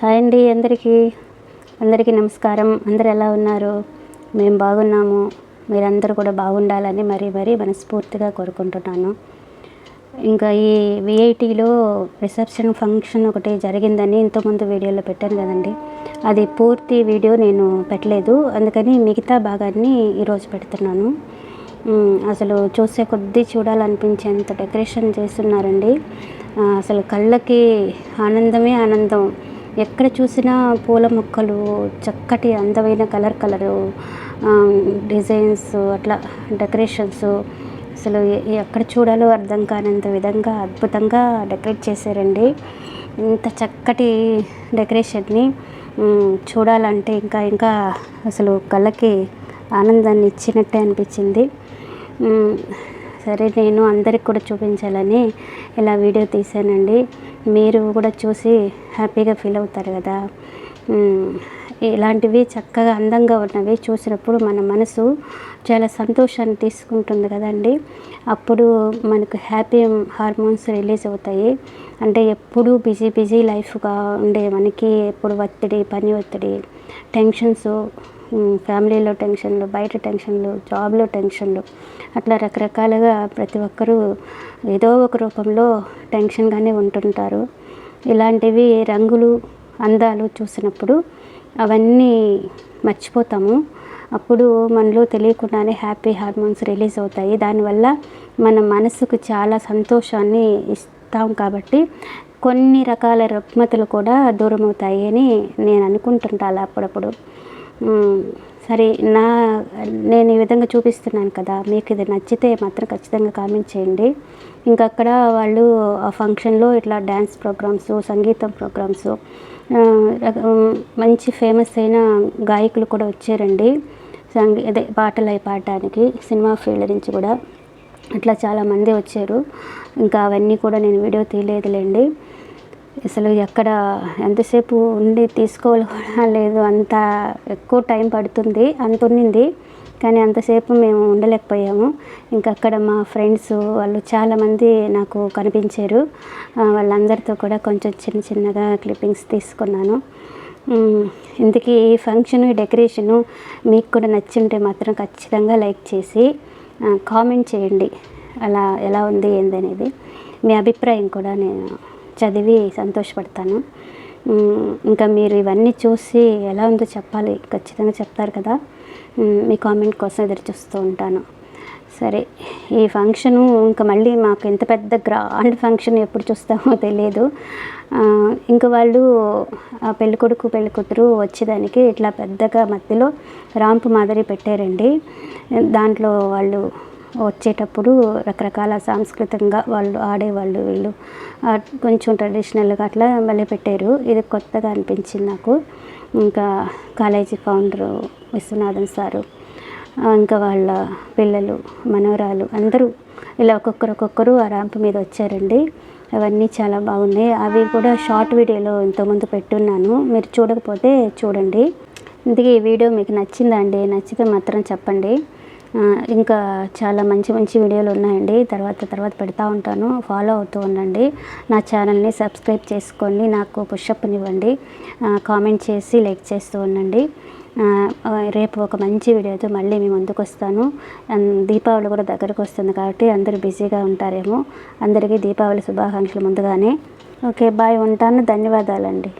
Hi అండి అందరికీ. అందరికీ నమస్కారం. అందరు ఎలా ఉన్నారు? మేము బాగున్నాము. మీరందరూ కూడా బాగుండాలని మరీ మరీ మనస్ఫూర్తిగా కోరుకుంటున్నాను. ఇంకా ఈ విఐటీలో రిసెప్షన్ ఫంక్షన్ ఒకటి జరిగిందని ఇంతకుముందు వీడియోలో పెట్టాను కదండి. అది పూర్తి వీడియో నేను పెట్టలేదు. అందుకని మిగతా భాగాన్ని ఈరోజు పెడుతున్నాను. అసలు చూసే కొద్దీ చూడాలనిపించేంత డెకరేషన్ చేస్తున్నారండి. అసలు కళ్ళకి ఆనందమే ఆనందం. ఎక్కడ చూసినా పూల మొక్కలు చక్కటి అందమైన కలర్ కలరు డిజైన్స్ అట్లా డెకరేషన్స్. అసలు ఎక్కడ చూడాలో అర్థం కానంత విధంగా అద్భుతంగా డెకరేట్ చేశారండి. ఇంత చక్కటి డెకరేషన్ని చూడాలంటే ఇంకా ఇంకా అసలు కళ్ళకి ఆనందాన్ని ఇచ్చినట్టే అనిపించింది. సరే నేను అందరికి కూడా చూపించాలని ఇలా వీడియో తీశానండి. మీరు కూడా చూసి హ్యాపీగా ఫీల్ అవుతారు కదా. ఇలాంటివి చక్కగా అందంగా ఉన్నవి చూసినప్పుడు మన మనసు చాలా సంతోషాన్ని తీసుకుంటుంది కదండి. అప్పుడు మనకు హ్యాపీ హార్మోన్స్ రిలీజ్ అవుతాయి. అంటే ఎప్పుడు బిజీ బిజీ లైఫ్గా ఉండే మనకి ఎప్పుడు ఒత్తిడి పని ఒత్తిడి టెన్షన్స్ ఫ్యామిలీలో టెన్షన్లు బయట టెన్షన్లు జాబ్లో టెన్షన్లు. అట్లా రకరకాలుగా ప్రతి ఒక్కరూ ఏదో ఒక రూపంలో టెన్షన్గానే ఉంటుంటారు. ఇలాంటివి రంగులు అందాలు చూసినప్పుడు అవన్నీ మర్చిపోతాము. అప్పుడు మనలో తెలియకుండానే హ్యాపీ హార్మోన్స్ రిలీజ్ అవుతాయి. దానివల్ల మన మనసుకు చాలా సంతోషాన్ని ఇస్తాం కాబట్టి కొన్ని రకాల రుగ్మతలు కూడా దూరం అవుతాయి అని నేను అనుకుంటుంటాను అప్పుడప్పుడు. సరే నా నేను ఈ విధంగా చూపిస్తున్నాను కదా మీకు ఇది నచ్చితే మాత్రం ఖచ్చితంగా కామెంట్ చేయండి. ఇంకా అక్కడ వాళ్ళు ఆ ఫంక్షన్లో ఇట్లా డ్యాన్స్ ప్రోగ్రామ్స్ సంగీతం ప్రోగ్రామ్స్ మంచి ఫేమస్ అయిన గాయకులు కూడా వచ్చారండి. సంగీ అదే పాటలు అవి పాడడానికి సినిమా ఫీల్డ్ నుంచి కూడా అట్లా చాలామంది వచ్చారు. ఇంకా అవన్నీ కూడా నేను వీడియో తీయలేదులేండి. అసలు ఎక్కడ ఎంతసేపు ఉండి తీసుకోవాలి కూడా లేదు. అంత ఎక్కువ టైం పడుతుంది అంత ఉన్నింది. కానీ అంతసేపు మేము ఉండలేకపోయాము. ఇంకా అక్కడ మా ఫ్రెండ్స్ వాళ్ళు చాలామంది నాకు కనిపించారు. వాళ్ళందరితో కూడా కొంచెం చిన్న చిన్నగా క్లిప్పింగ్స్ తీసుకున్నాను. ఇందుకీ ఇంతకీ ఈ ఫంక్షన్ ఈ డెకరేషను మీకు కూడా నచ్చింటే మాత్రం ఖచ్చితంగా లైక్ చేసి కామెంట్ చేయండి. అలా ఎలా ఉంది ఏందనేది. మీ అభిప్రాయం కూడా నేను చదివి సంతోషపడతాను. ఇంకా మీరు ఇవన్నీ చూసి ఎలా ఉందో చెప్పాలి. ఖచ్చితంగా చెప్తారు కదా. మీ కామెంట్ కోసం ఎదురు చూస్తూ ఉంటాను. సరే ఈ ఫంక్షను ఇంకా మళ్ళీ మాకు ఎంత పెద్ద గ్రాండ్ ఫంక్షన్ ఎప్పుడు చూస్తామో తెలియదు. ఇంకా వాళ్ళు ఆ పెళ్ళికొడుకు పెళ్ళికూతురు వచ్చేదానికి ఇట్లా పెద్దగా మధ్యలో రాంపు మాదిరి పెట్టారండి. దాంట్లో వాళ్ళు వచ్చేటప్పుడు రకరకాల సాంస్కృతికంగా వాళ్ళు ఆడేవాళ్ళు వీళ్ళు. కొంచెం ట్రెడిషనల్గా అట్లా మళ్ళీ పెట్టారు. ఇది కొత్తగా అనిపించింది నాకు. ఇంకా కాలేజీ ఫౌండరు విశ్వనాథన్ సారు ఇంకా వాళ్ళ పిల్లలు మనవరాలు అందరూ ఇలా ఒక్కొక్కరు ఒక్కొక్కరు ఆ ర్యాంప్ మీద వచ్చారండి. అవన్నీ చాలా బాగున్నాయి. అవి కూడా షార్ట్ వీడియోలో ఇంతకుముందు పెట్టున్నాను. మీరు చూడకపోతే చూడండి. ఇందుకే ఈ వీడియో మీకు నచ్చిందా అండి? నచ్చితే మాత్రం చెప్పండి. ఇంకా చాలా మంచి మంచి వీడియోలు ఉన్నాయండి. తర్వాత తర్వాత పెడతా ఉంటాను. ఫాలో అవుతూ ఉండండి. నా ఛానల్ని సబ్స్క్రైబ్ చేసుకోండి. నాకు పుషప్నివ్వండి. కామెంట్ చేసి లైక్ చేస్తూ ఉండండి. రేపు ఒక మంచి వీడియోతో మళ్ళీ మీ ముందుకు వస్తాను. దీపావళి కూడా దగ్గరకు వస్తుంది కాబట్టి అందరూ బిజీగా ఉంటారేమో. అందరికీ దీపావళి శుభాకాంక్షలు ముందుగానే. ఓకే బాయ్ ఉంటాను. ధన్యవాదాలండి.